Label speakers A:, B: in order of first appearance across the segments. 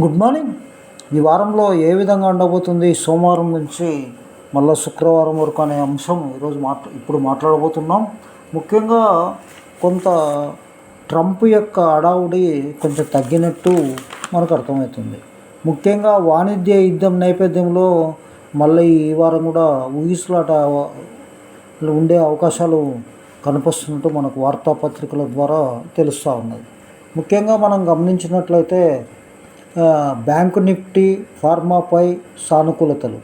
A: Good morning. ఈ వారంలో ఏ విధంగా ఉండబోతుంది? సోమవారం నుంచి మళ్ళీ శుక్రవారం వరకు అనే అంశం ఈరోజు మాట్లా ఇప్పుడు మాట్లాడబోతున్నాం. ముఖ్యంగా కొంత ట్రంప్ యొక్క అడావుడి కొంచెం తగ్గినట్టు మనకు అర్థమవుతుంది. ముఖ్యంగా వాణిజ్య యుద్ధం నేపథ్యంలో మళ్ళీ ఈ వారం కూడా ఊగిసలాట ఉండే అవకాశాలు కనిపిస్తున్నట్టు మనకు వార్తాపత్రికల ద్వారా తెలుస్తూ ఉన్నది. ముఖ్యంగా మనం గమనించినట్లయితే బ్యాంకు నిఫ్టీ ఫార్మాపై సానుకూలతలు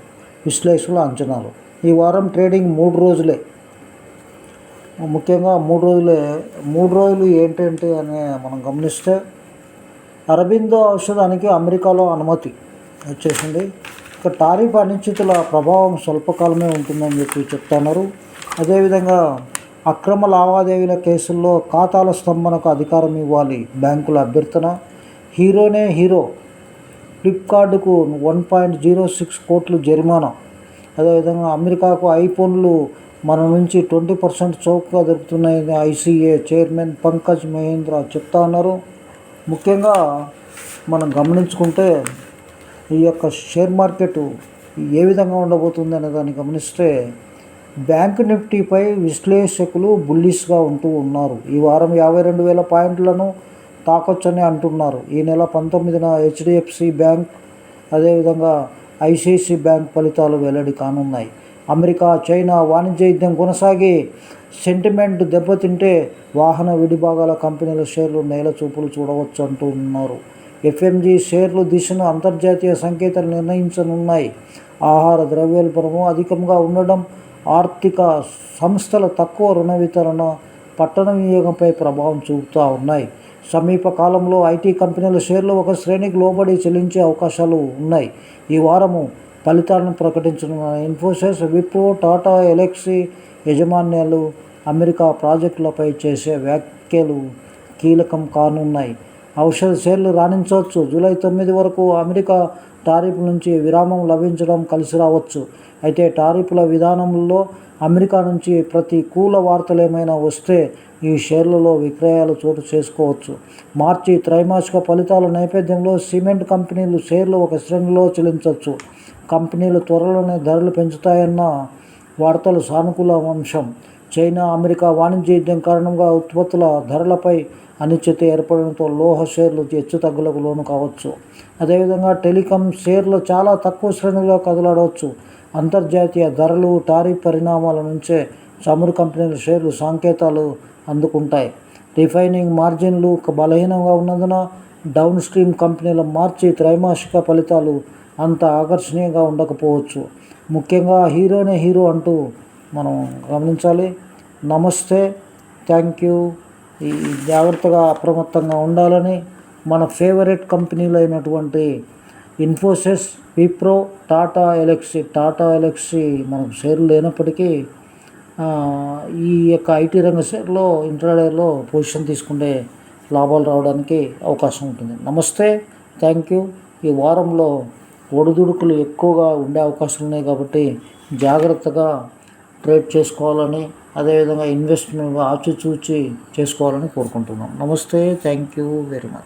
A: విశ్లేషకుల అంచనాలు. ఈ వారం ట్రేడింగ్ మూడు రోజులే. ముఖ్యంగా మూడు రోజులే. మూడు రోజులు ఏంటంటే అని మనం గమనిస్తే అరబిందో ఔషధానికి అమెరికాలో అనుమతి వచ్చేసింది. ఇక టారిఫ్ అనిశ్చితుల ప్రభావం స్వల్పకాలమే ఉంటుందని చెప్పి చెప్తున్నారు. అదేవిధంగా అక్రమ లావాదేవీల కేసుల్లో ఖాతాల స్తంభనకు అధికారం ఇవ్వాలి బ్యాంకుల అభ్యర్థన. హీరోనే హీరో ఫ్లిప్కార్ట్కు వన్ పాయింట్ జీరో సిక్స్ కోట్లు జరిమానా. అదేవిధంగా అమెరికాకు ఐఫోన్లు మన నుంచి ట్వంటీ పర్సెంట్ చౌకగా దొరుకుతున్నాయని ఐసీఏ చైర్మన్ పంకజ్ మహేంద్ర చెప్తా ఉన్నారు. ముఖ్యంగా మనం గమనించుకుంటే ఈ యొక్క షేర్ మార్కెట్ ఏ విధంగా ఉండబోతుంది అనే దాన్ని గమనిస్తే బ్యాంక్ నిఫ్టీపై విశ్లేషకులు బుల్లిష్గా ఉంటూ ఉన్నారు. ఈ వారం యాభై రెండు వేల పాయింట్లను తాకొచ్చని అంటున్నారు. ఈ నెల పంతొమ్మిదిన హెచ్డిఎఫ్సి బ్యాంక్ అదేవిధంగా ఐసిఐసి బ్యాంక్ ఫలితాలు వెల్లడి కానున్నాయి. అమెరికా చైనా వాణిజ్య యుద్ధం కొనసాగి సెంటిమెంట్ దెబ్బతింటే వాహన విడిభాగాల కంపెనీల షేర్లు నేల చూపులు చూడవచ్చు అంటూ ఉన్నారు ఎఫ్ఎంజీ షేర్లు దిశను అంతర్జాతీయ సంకేతాలు నిర్ణయించనున్నాయి. ఆహార ద్రవ్యోల్బణము అధికంగా ఉండడం ఆర్థిక సంస్థల తక్కువ రుణ వితరణ పట్టణ వినియోగంపై ప్రభావం చూపుతూ ఉన్నాయి. సమీప కాలంలో ఐటీ కంపెనీల షేర్లు ఒక శ్రేణికి లోబడి చెల్లించే అవకాశాలు ఉన్నాయి. ఈ వారము ఫలితాలను ప్రకటించిన ఇన్ఫోసిస్ విప్రో టాటా ఎలక్సీ యజమాన్యాలు అమెరికా ప్రాజెక్టులపై చేసే వ్యాఖ్యలు కీలకం కానున్నాయి. ఔషధ షేర్లు రాణించవచ్చు. జూలై తొమ్మిది వరకు అమెరికా టారిఫ్ నుంచి విరామం లభించడం కలిసి రావచ్చు. అయితే టారిఫ్ల విధానంలో అమెరికా నుంచి ప్రతికూల వార్తలు ఏమైనా వస్తే ఈ షేర్లలో విక్రయాలు చోటు చేసుకోవచ్చు. మార్చి త్రైమాసిక ఫలితాల నేపథ్యంలో సిమెంట్ కంపెనీలు షేర్లు ఒక శ్రేణిలో చెల్లించవచ్చు. కంపెనీలు త్వరలోనే ధరలు పెంచుతాయన్న వార్తలు సానుకూల అంశం. చైనా అమెరికా వాణిజ్య యుద్ధం కారణంగా ఉత్పత్తుల ధరలపై అనిశ్చిత ఏర్పడడంతో లోహ షేర్లు హెచ్చు తగ్గులకు లోను కావచ్చు. అదేవిధంగా టెలికాం షేర్లు చాలా తక్కువ శ్రేణిలో కదలాడవచ్చు. అంతర్జాతీయ ధరలు టారిఫ్ పరిణామాల నుంచే చమురు కంపెనీల షేర్లు సంకేతాలు అందుకుంటాయి. రిఫైనింగ్ మార్జిన్లు బలహీనంగా ఉన్నందున డౌన్ స్ట్రీమ్ కంపెనీల మార్చి త్రైమాసిక ఫలితాలు అంత ఆకర్షణీయంగా ఉండకపోవచ్చు. ముఖ్యంగా హీరోనే హీరో అంటూ మనం గమనించాలి. నమస్తే. Thank you. ఈ జాగ్రత్తగా అప్రమత్తంగా ఉండాలని మన ఫేవరెట్ కంపెనీలు అయినటువంటి ఇన్ఫోసిస్ విప్రో టాటా ఎలక్సీ టాటా ఎలక్సీ మనకు షేర్లు లేనప్పటికీ ఈ యొక్క ఐటీ రంగ షేర్లో ఇంట్రాడేలో పొజిషన్ తీసుకుంటే లాభాలు రావడానికి అవకాశం ఉంటుంది. నమస్తే. Thank you. ఈ వారంలో ఒడిదుడుకులు ఎక్కువగా ఉండే అవకాశాలు ఉన్నాయి కాబట్టి జాగ్రత్తగా ట్రేడ్ చేసుకోవాలని అదేవిధంగా ఇన్వెస్ట్మెంట్ ఆచిచూచి చేసుకోవాలని కోరుకుంటున్నాం. నమస్తే థ్యాంక్ యూ వెరీ మచ్